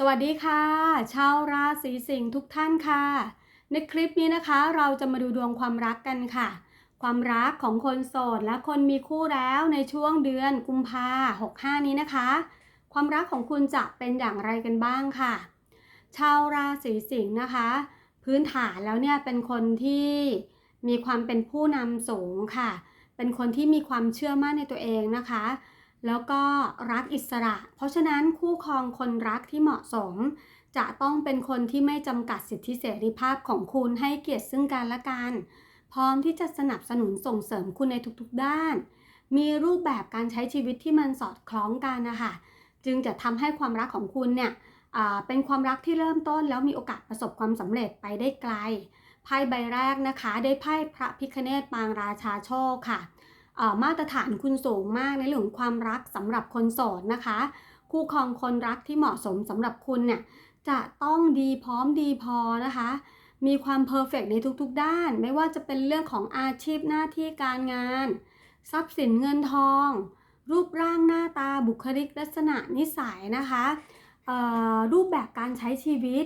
สวัสดีค่ะ ชาวราศีสิงห์ทุกท่านค่ะ ในคลิปนี้นะคะเราจะมาดูดวงความรักกันค่ะ ความรักของคนโสดและคนมีคู่แล้วในช่วงเดือนกุมภาหกห้านี้นะคะ ความรักของคุณจะเป็นอย่างไรกันบ้างค่ะ ชาวราศีสิงห์นะคะ พื้นฐานแล้วเนี่ยเป็นคนที่มีความเป็นผู้นำสูงค่ะ เป็นคนที่มีความเชื่อมั่นในตัวเองนะคะ แล้วก็รักอิสระ เพราะฉะนั้นคู่ครองคนรักที่เหมาะสม จะต้องเป็นคนที่ไม่จำกัดสิทธิเสรีภาพของคุณให้เกียรติซึ่งกันและกัน พร้อมที่จะสนับสนุนส่งเสริมคุณในทุกๆด้าน มีรูปแบบการใช้ชีวิตที่มันสอดคล้องกันนะคะจึงจะทำให้ความรักของคุณเนี่ยเป็นความรักที่เริ่มต้นแล้วมีโอกาสประสบความสำเร็จไปได้ไกลไพ่ใบแรกนะคะ ได้ไพ่พระพิคเนตปางราชาโชคค่ะ มาตรฐานคุณสูงมากในเรื่องความรักสำหรับคนโสดนะคะ คู่ครองคนรักที่เหมาะสมสำหรับคุณเนี่ยจะต้องดีพร้อมดีพอนะคะ มีความเพอร์เฟกในทุกๆด้าน ไม่ว่าจะเป็นเรื่องของอาชีพหน้าที่การงาน ทรัพย์สินเงินทอง รูปร่างหน้าตาบุคลิกลักษณะนิสัยนะคะรูปแบบการใช้ชีวิต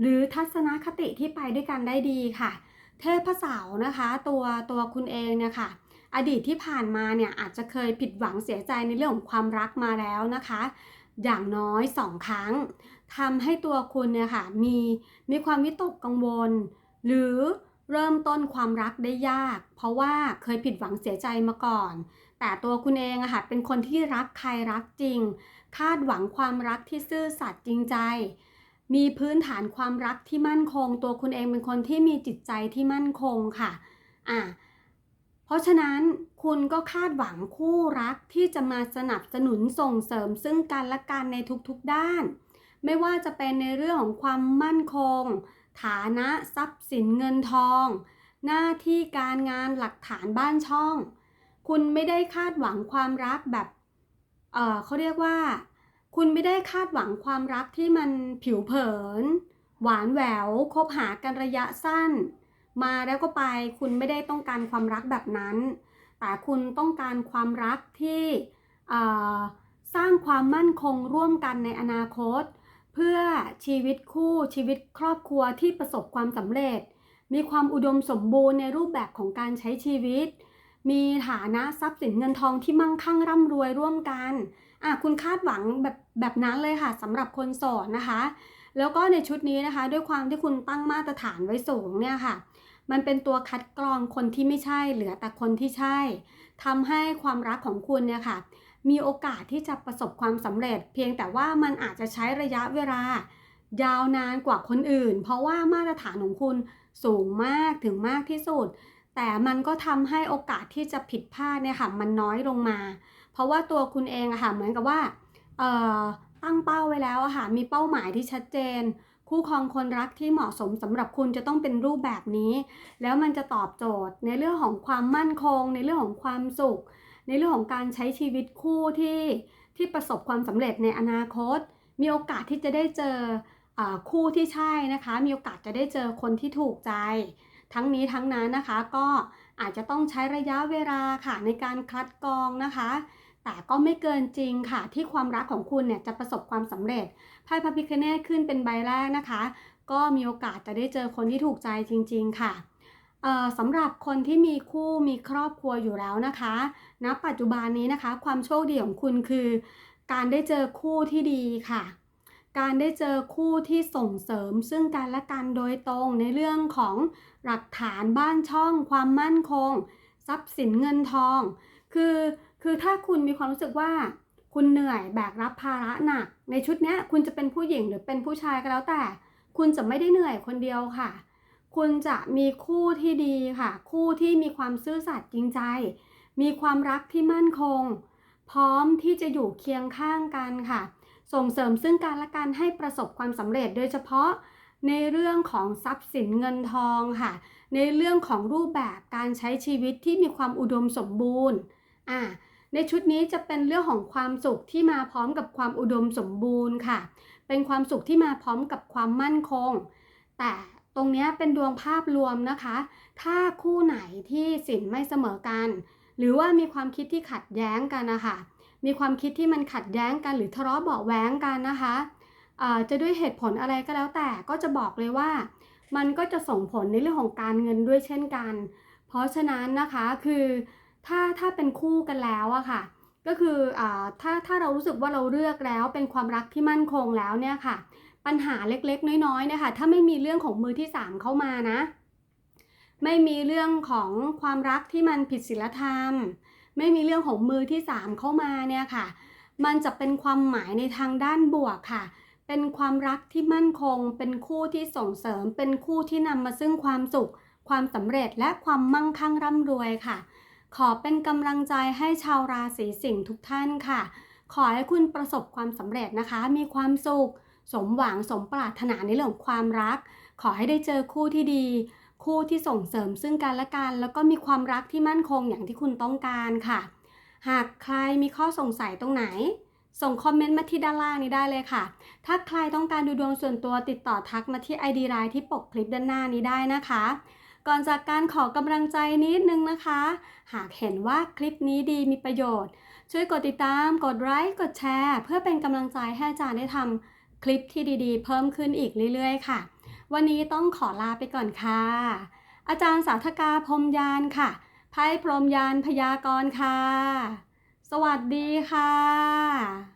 หรือทัศนคติที่ไปด้วยกันได้ดีค่ะ เทพเสาร์นะคะ ตัวตัวคุณเองเนี่ยค่ะ อดีตที่ผ่านมาเนี่ยอาจจะเคยผิดหวังเสียใจในเรื่องของความรักมาแล้วนะคะ อย่างน้อยสองครั้งทำให้ตัวคุณเนี่ยค่ะมีมีความวิตกกังวล หรือเริ่มต้นความรักได้ยาก เพราะว่าเคยผิดหวังเสียใจมาก่อน แต่ตัวคุณเองอะค่ะเป็นคนที่รักใครรักจริง คาดหวังความรักที่ซื่อสัตย์จริงใจ มีพื้นฐานความรักที่มั่นคง ตัวคุณเองเป็นคนที่มีจิตใจที่มั่นคงค่ะอะ เพราะฉะนั้นคุณก็คาดหวังคู่รักที่จะมาสนับสนุนส่งเสริมซึ่งกันและกันในทุกๆด้าน ไม่ว่าจะเป็นในเรื่องของความมั่นคง ฐานะทรัพย์สินเงินทอง หน้าที่การงานหลักฐานบ้านช่อง คุณไม่ได้คาดหวังความรักแบบเออเขาเรียกว่า คุณไม่ได้คาดหวังความรักที่มันผิวเผิน หวานแหววคบหากันระยะสั้น มาแล้วก็ไปคุณไม่ได้ต้องการความรักแบบนั้น แต่คุณต้องการความรักที่สร้างความมั่นคงร่วมกันในอนาคต เพื่อชีวิตคู่ชีวิตครอบครัวที่ประสบความสำเร็จ มีความอุดมสมบูรณ์ในรูปแบบของการใช้ชีวิต มีฐานะทรัพย์สินเงินทองที่มั่งคั่งร่ำรวยร่วมกันอะคุณคาดหวังแบบแบบนั้นเลยค่ะสำหรับคนโสดนะคะ แล้วก็ในชุดนี้นะคะ ด้วยความที่คุณตั้งมาตรฐานไว้สูงเนี่ยค่ะ มันเป็นตัวคัดกรองคนที่ไม่ใช่เหลือแต่คนที่ใช่ทำให้ความรักของคุณเนี่ยค่ะ มีโอกาสที่จะประสบความสำเร็จ เพียงแต่ว่ามันอาจจะใช้ระยะเวลายาวนานกว่าคนอื่น เพราะว่ามาตรฐานของคุณสูงมากถึงมากที่สุด แต่มันก็ทำให้โอกาสที่จะผิดพลาดเนี่ยค่ะมันน้อยลงมา เพราะว่าตัวคุณเองอะค่ะเหมือนกับว่าเออ ตั้งเป้าไว้แล้วอะค่ะมีเป้าหมายที่ชัดเจน คู่ครองคนรักที่เหมาะสมสำหรับคุณจะต้องเป็นรูปแบบนี้ แล้วมันจะตอบโจทย์ในเรื่องของความมั่นคง ในเรื่องของความสุข ในเรื่องของการใช้ชีวิตคู่ที่ที่ประสบความสำเร็จในอนาคต มีโอกาสที่จะได้เจออคู่ที่ใช่นะคะ มีโอกาสจะได้เจอคนที่ถูกใจ ทั้งนี้ทั้งนั้นนะคะก็อาจจะต้องใช้ระยะเวลาค่ะในการคัดกรองนะคะ แต่ก็ไม่เกินจริงค่ะ ที่ความรักของคุณเนี่ยจะประสบความสำเร็จไพ่พระพิคเนตขึ้นเป็นใบแรกนะคะ ก็มีโอกาสจะได้เจอคนที่ถูกใจจริง ๆ ค่ะสำหรับคนที่มีคู่มีครอบครัวอยู่แล้วนะคะณปัจจุบันนี้นะคะ ความโชคดีของคุณคือ การได้เจอคู่ที่ดีค่ะ การได้เจอคู่ที่ส่งเสริมซึ่งกันและกันโดยตรงในเรื่องของหลักฐานบ้านช่อง ความมั่นคง ทรัพย์สินเงินทอง คือ คือถ้าคุณมีความรู้สึกว่าคุณเหนื่อยแบกรับภาระหนักในชุดนี้คุณจะเป็นผู้หญิงหรือเป็นผู้ชายก็แล้วแต่ คุณจะไม่ได้เหนื่อยคนเดียวค่ะ คุณจะมีคู่ที่ดีค่ะ คู่ที่มีความซื่อสัตย์จริงใจ มีความรักที่มั่นคง พร้อมที่จะอยู่เคียงข้างกันค่ะ ส่งเสริมซึ่งกันและกันให้ประสบความสำเร็จโดยเฉพาะในเรื่องของทรัพย์สินเงินทองค่ะ ในเรื่องของรูปแบบการใช้ชีวิตที่มีความอุดมสมบูรณ์อ่า ในชุดนี้จะเป็นเรื่องของความสุขที่มาพร้อมกับความอุดมสมบูรณ์ค่ะ เป็นความสุขที่มาพร้อมกับความมั่นคง แต่ตรงนี้เป็นดวงภาพรวมนะคะ ถ้าคู่ไหนที่สินไม่เสมอกัน หรือว่ามีความคิดที่ขัดแย้งกันนะคะมีความคิดที่มันขัดแย้งกันหรือทะเลาะเบาะแว้งกันนะคะจะด้วยเหตุผลอะไรก็แล้วแต่ก็จะบอกเลยว่า มันก็จะส่งผลในเรื่องของการเงินด้วยเช่นกัน เพราะฉะนั้นนะคะคือ ถ้าถ้าเป็นคู่กันแล้วอะค่ะ ก็คืออถ้าถ้าเรารู้สึกว่าเราเลือกแล้วเป็นความรักที่มั่นคงแล้วเนี่ยค่ะ ปัญหาเล็กๆ น้อยๆนะคะถ้าไม่มีเรื่องของมือที่สามเข้ามานะ ไม่มีเรื่องของความรักที่มันผิดศีลธรรม ไม่มีเรื่องของมือที่สามเข้ามาเนี่ยค่ะ มันจะเป็นความหมายในทางด้านบวกค่ะ เป็นความรักที่มั่นคง เป็นคู่ที่ส่งเสริม เป็นคู่ที่นำมาซึ่งความสุข ความสำเร็จและความมั่งคั่งร่ำรวยค่ะ ขอเป็นกำลังใจให้ชาวราศีสิงห์ทุกท่านค่ะ ขอให้คุณประสบความสำเร็จนะคะ มีความสุข สมหวังสมปรารถนาในเรื่องความรัก ขอให้ได้เจอคู่ที่ดี คู่ที่ส่งเสริมซึ่งกันและกัน แล้วก็มีความรักที่มั่นคงอย่างที่คุณต้องการค่ะ หากใครมีข้อสงสัยตรงไหน ส่งคอมเมนต์มาที่ด้านล่างนี้ได้เลยค่ะ ถ้าใครต้องการดูดวงส่วนตัวติดต่อทักมาที่ ID ไลน์ที่ปกคลิปด้านหน้านี้ได้นะคะ ก่อนจากการขอกำลังใจนิดนึงนะคะ หากเห็นว่าคลิปนี้ดีมีประโยชน์ ช่วยกดติดตาม กดไลค์ กดแชร์ เพื่อเป็นกำลังใจให้อาจารย์ได้ทำคลิปที่ดีๆ เพิ่มขึ้นอีกเรื่อยๆ ค่ะ วันนี้ต้องขอลาไปก่อนค่ะ อาจารย์สาธกาพรหมยานค่ะไพ่พรหมยานพยากรณ์ค่ะ สวัสดีค่ะ